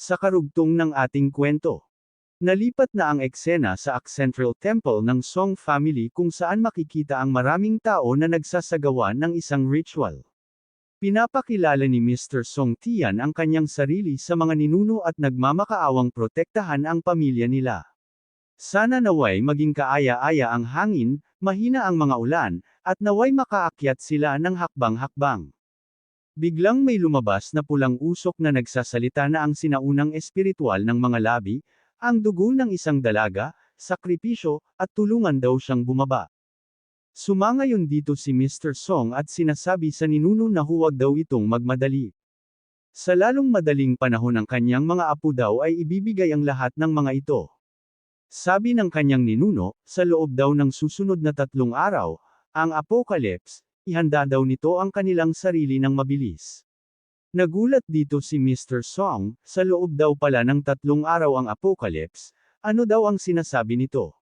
Sa karugtong ng ating kwento. Nalipat na ang eksena sa Accentral Temple ng Song family kung saan makikita ang maraming tao na nagsasagawa ng isang ritual. Pinapakilala ni Mr. Song Tian ang kanyang sarili sa mga ninuno at nagmamakaawang protektahan ang pamilya nila. Sana naway maging kaaya-aya ang hangin, mahina ang mga ulan, at naway makaakyat sila ng hakbang-hakbang. Biglang may lumabas na pulang usok na nagsasalita na ang sinaunang espiritual ng mga labi, ang dugo ng isang dalaga, sakripisyo, at tulungan daw siyang bumaba. Sumangayon dito si Mr. Song at sinasabi sa ninuno na huwag daw itong magmadali. Sa lalong madaling panahon ng kanyang mga apo daw ay ibibigay ang lahat ng mga ito. Sabi ng kanyang ninuno, sa loob daw ng susunod na tatlong araw, ang apocalypse, ihanda daw nito ang kanilang sarili ng mabilis. Nagulat dito si Mr. Song, sa loob daw pala ng tatlong araw ang apocalypse, ano daw ang sinasabi nito?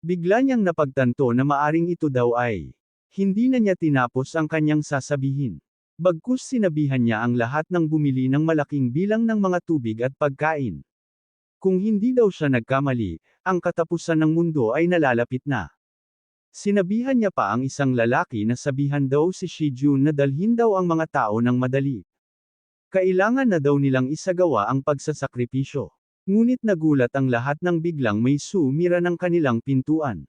Bigla niyang napagtanto na maaring ito daw ay, hindi na niya tinapos ang kanyang sasabihin. Bagkus sinabihan niya ang lahat ng bumili ng malaking bilang ng mga tubig at pagkain. Kung hindi daw siya nagkamali, ang katapusan ng mundo ay nalalapit na. Sinabihan niya pa ang isang lalaki na sabihan daw si Shi Jun na dalhin daw ang mga tao ng madali. Kailangan na daw nilang isagawa ang pagsasakripisyo. Ngunit nagulat ang lahat ng biglang may sumira ng kanilang pintuan.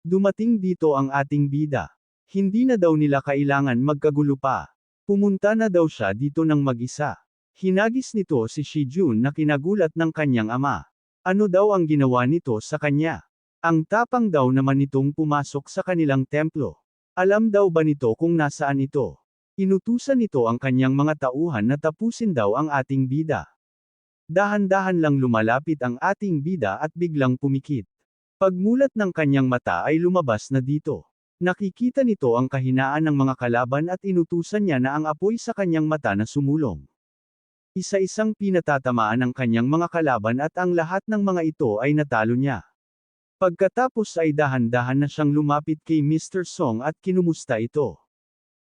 Dumating dito ang ating bida. Hindi na daw nila kailangan magkagulo pa. Pumunta na daw siya dito ng mag-isa. Hinagis nito si Shi Jun na kinagulat ng kanyang ama. Ano daw ang ginawa nito sa kanya? Ang tapang daw naman nitong pumasok sa kanilang templo. Alam daw ba nito kung nasaan ito? Inutusan nito ang kanyang mga tauhan na tapusin daw ang ating bida. Dahan-dahan lang lumalapit ang ating bida at biglang pumikit. Pagmulat ng kanyang mata ay lumabas na dito. Nakikita nito ang kahinaan ng mga kalaban at inutusan niya na ang apoy sa kanyang mata na sumulong. Isa-isang pinatatamaan ang kanyang mga kalaban at ang lahat ng mga ito ay natalo niya. Pagkatapos ay dahan-dahan na siyang lumapit kay Mr. Song at kinumusta ito.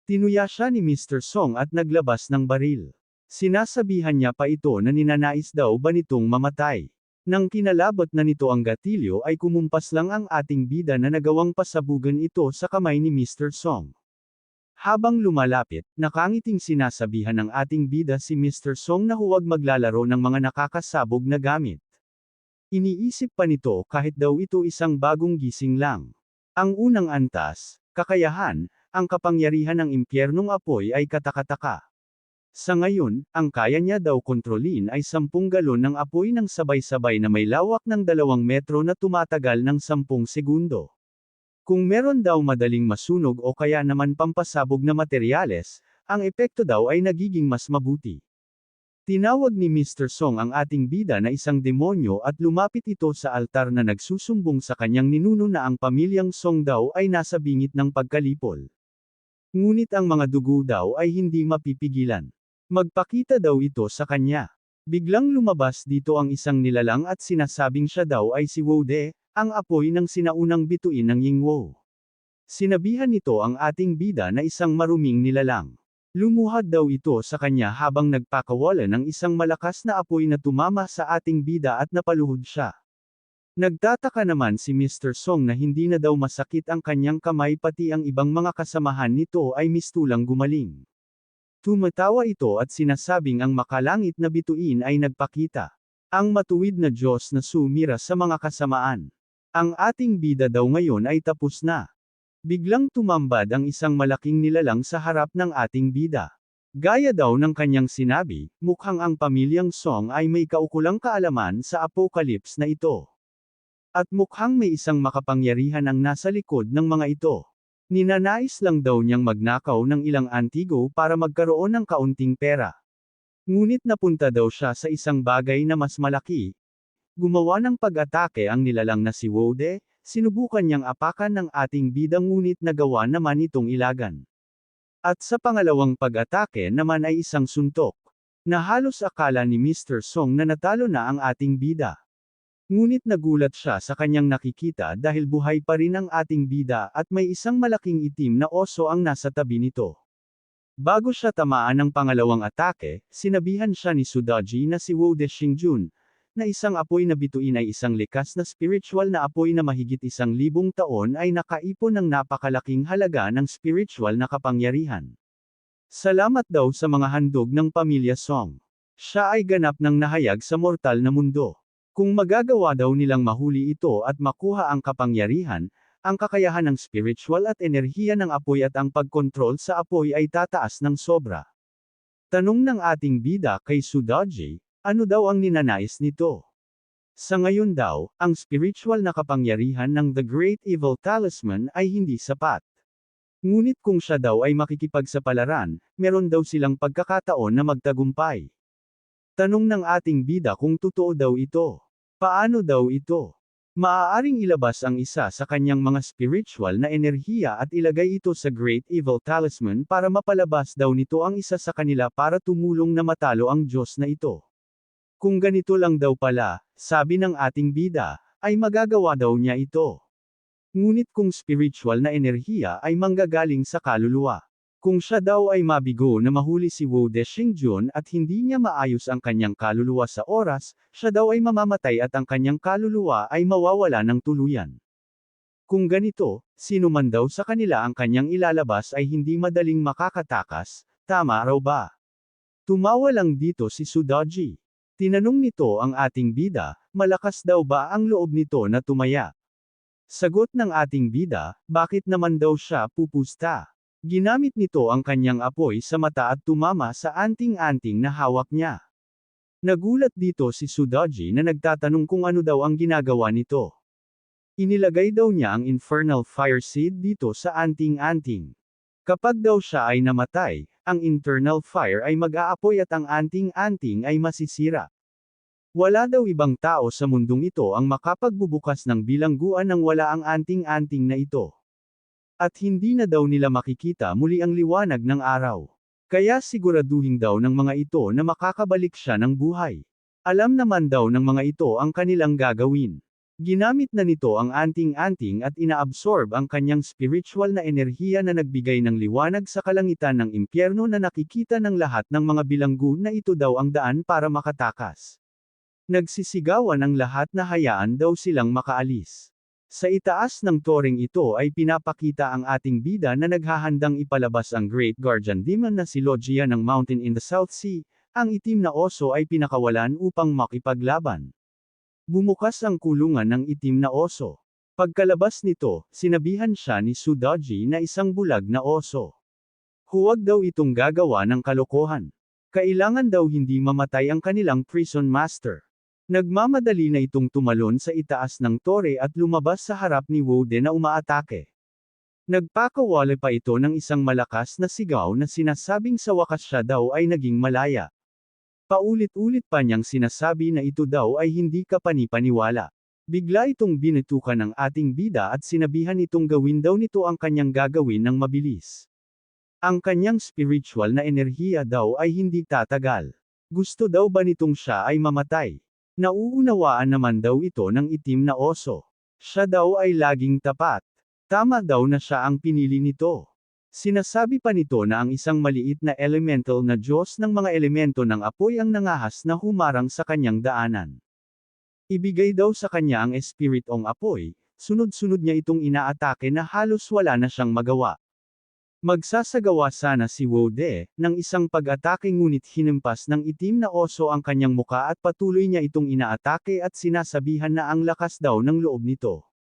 Tinuya siya ni Mr. Song at naglabas ng baril. Sinasabihan niya pa ito na ninanais daw ba nitong mamatay. Nang kinalabot na nito ang gatilyo ay kumumpas lang ang ating bida na nagawang pasabugan ito sa kamay ni Mr. Song. Habang lumalapit, nakangiting sinasabihan ng ating bida si Mr. Song na huwag maglalaro ng mga nakakasabog na gamit. Iniisip pa nito kahit daw ito isang bagong gising lang. Ang unang antas, kakayahan, ang kapangyarihan ng impyernong apoy ay katakataka. Sa ngayon, ang kaya niya daw kontrolin ay 10 galon ng apoy ng sabay-sabay na may lawak ng 2 metro na tumatagal ng 10 segundo. Kung meron daw madaling masunog o kaya naman pampasabog na materyales, ang epekto daw ay nagiging mas mabuti. Tinawag ni Mr. Song ang ating bida na isang demonyo at lumapit ito sa altar na nagsusumbong sa kanyang ninuno na ang pamilyang Song daw ay nasa bingit ng pagkalipol. Ngunit ang mga dugo daw ay hindi mapipigilan. Magpakita daw ito sa kanya. Biglang lumabas dito ang isang nilalang at sinasabing siya daw ay si Wode, ang apoy ng sinaunang bituin ng Yingwo. Sinabihan nito ang ating bida na isang maruming nilalang. Lumuhad daw ito sa kanya habang nagpakawala ng isang malakas na apoy na tumama sa ating bida at napaluhod siya. Nagtataka naman si Mr. Song na hindi na daw masakit ang kanyang kamay pati ang ibang mga kasamahan nito ay mistulang gumaling. Tumatawa ito at sinasabing ang makalangit na bituin ay nagpakita. Ang matuwid na Diyos na sumira sa mga kasamaan. Ang ating bida daw ngayon ay tapos na. Biglang tumambad ang isang malaking nilalang sa harap ng ating bida. Gaya daw ng kanyang sinabi, mukhang ang pamilyang Song ay may kaukulang kaalaman sa apocalypse na ito. At mukhang may isang makapangyarihan ang nasa likod ng mga ito. Ninanais lang daw niyang magnakaw ng ilang antigo para magkaroon ng kaunting pera. Ngunit napunta daw siya sa isang bagay na mas malaki. Gumawa ng pag-atake ang nilalang na si Wode, Sinubukan niyang apakan ng ating bidang ngunit nagawa naman itong ilagan. At sa pangalawang pag-atake naman ay isang suntok. Na halos akala ni Mr. Song na natalo na ang ating bida. Ngunit nagulat siya sa kanyang nakikita dahil buhay pa rin ang ating bida at may isang malaking itim na oso ang nasa tabi nito. Bago siya tamaan ng pangalawang atake, sinabihan siya ni Sudaji na si Wu De Xingjun, na isang apoy na bituin ay isang likas na spiritual na apoy na mahigit isang libong taon ay nakaipon ng napakalaking halaga ng spiritual na kapangyarihan. Salamat daw sa mga handog ng pamilya Song. Siya ay ganap ng nahayag sa mortal na mundo. Kung magagawa daw nilang mahuli ito at makuha ang kapangyarihan, ang kakayahan ng spiritual at enerhiya ng apoy at ang pagkontrol sa apoy ay tataas ng sobra. Tanong ng ating bida kay Sudaji, ano daw ang ninanais nito? Sa ngayon daw, ang spiritual na kapangyarihan ng The Great Evil Talisman ay hindi sapat. Ngunit kung siya daw ay makikipagsapalaran, meron daw silang pagkakataon na magtagumpay. Tanong ng ating bida kung totoo daw ito. Paano daw ito? Maaaring ilabas ang isa sa kanyang mga spiritual na enerhiya at ilagay ito sa Great Evil Talisman para mapalabas daw nito ang isa sa kanila para tumulong na matalo ang Diyos na ito. Kung ganito lang daw pala, sabi ng ating bida, ay magagawa daw niya ito. Ngunit kung spiritual na enerhiya ay manggagaling sa kaluluwa. Kung siya daw ay mabigo na mahuli si Wu De Xingjun at hindi niya maayos ang kanyang kaluluwa sa oras, siya daw ay mamamatay at ang kanyang kaluluwa ay mawawala ng tuluyan. Kung ganito, sino man daw sa kanila ang kanyang ilalabas ay hindi madaling makakatakas, tama raw ba? Tumawa lang dito si Sudaji. Tinanong nito ang ating bida, malakas daw ba ang loob nito na tumaya? Sagot ng ating bida, bakit naman daw siya pupusta? Ginamit nito ang kanyang apoy sa mata at tumama sa anting-anting na hawak niya. Nagulat dito si Sudaji na nagtatanong kung ano daw ang ginagawa nito. Inilagay daw niya ang infernal fire seed dito sa anting-anting. Kapag daw siya ay namatay, ang internal fire ay mag-aapoy at ang anting-anting ay masisira. Wala daw ibang tao sa mundong ito ang makapagbubukas ng bilangguan ng wala ang anting-anting na ito. At hindi na daw nila makikita muli ang liwanag ng araw. Kaya siguraduhin daw ng mga ito na makakabalik siya ng buhay. Alam naman daw ng mga ito ang kanilang gagawin. Ginamit na nito ang anting-anting at inaabsorb ang kanyang spiritual na enerhiya na nagbigay ng liwanag sa kalangitan ng impyerno na nakikita ng lahat ng mga bilanggo na ito daw ang daan para makatakas. Nagsisigawan ang lahat na hayaan daw silang makaalis. Sa itaas ng toring ito ay pinapakita ang ating bida na naghahandang ipalabas ang Great Guardian Demon na si Logia ng Mountain in the South Sea, ang itim na oso ay pinakawalan upang makipaglaban. Bumukas ang kulungan ng itim na oso. Pagkalabas nito, sinabihan siya ni Sudaji na isang bulag na oso. Huwag daw itong gagawa ng kalokohan. Kailangan daw hindi mamatay ang kanilang prison master. Nagmamadali na itong tumalon sa itaas ng tore at lumabas sa harap ni Wode na umaatake. Nagpakawala pa ito ng isang malakas na sigaw na sinasabing sa wakas siya daw ay naging malaya. Paulit-ulit pa niyang sinasabi na ito daw ay hindi kapanipaniwala. Bigla itong binitukan ng ating bida at sinabihan itong gawin daw nito ang kanyang gagawin ng mabilis. Ang kanyang spiritual na enerhiya daw ay hindi tatagal. Gusto daw ba nitong siya ay mamatay? Nauunawaan naman daw ito ng itim na oso. Siya daw ay laging tapat. Tama daw na siya ang pinili nito. Sinasabi pa nito na ang isang maliit na elemental na Diyos ng mga elemento ng apoy ang nangahas na humarang sa kanyang daanan. Ibigay daw sa kanya ang espirit ong apoy, sunod-sunod niya itong inaatake na halos wala na siyang magawa. Magsasagawa sana si Wode, ng isang pag-atake ngunit hinimpas ng itim na oso ang kanyang muka at patuloy niya itong inaatake at sinasabihan na ang lakas daw ng loob nito.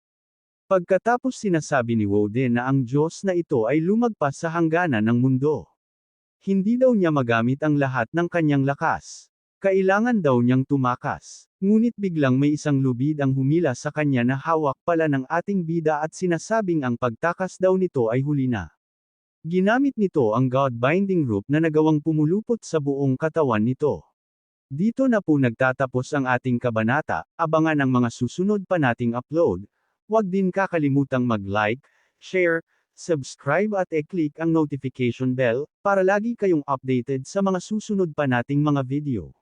Pagkatapos sinasabi ni Wode na ang Diyos na ito ay lumagpas sa hangganan ng mundo. Hindi daw niya magamit ang lahat ng kanyang lakas. Kailangan daw niyang tumakas. Ngunit biglang may isang lubid ang humila sa kanya na hawak pala ng ating bida at sinasabing ang pagtakas daw nito ay huli na. Ginamit nito ang God-binding rope na nagawang pumulupot sa buong katawan nito. Dito na po nagtatapos ang ating kabanata, abangan ang mga susunod pa nating upload. Huwag din kakalimutang mag-like, share, subscribe at e-click ang notification bell, para lagi kayong updated sa mga susunod pa nating mga video.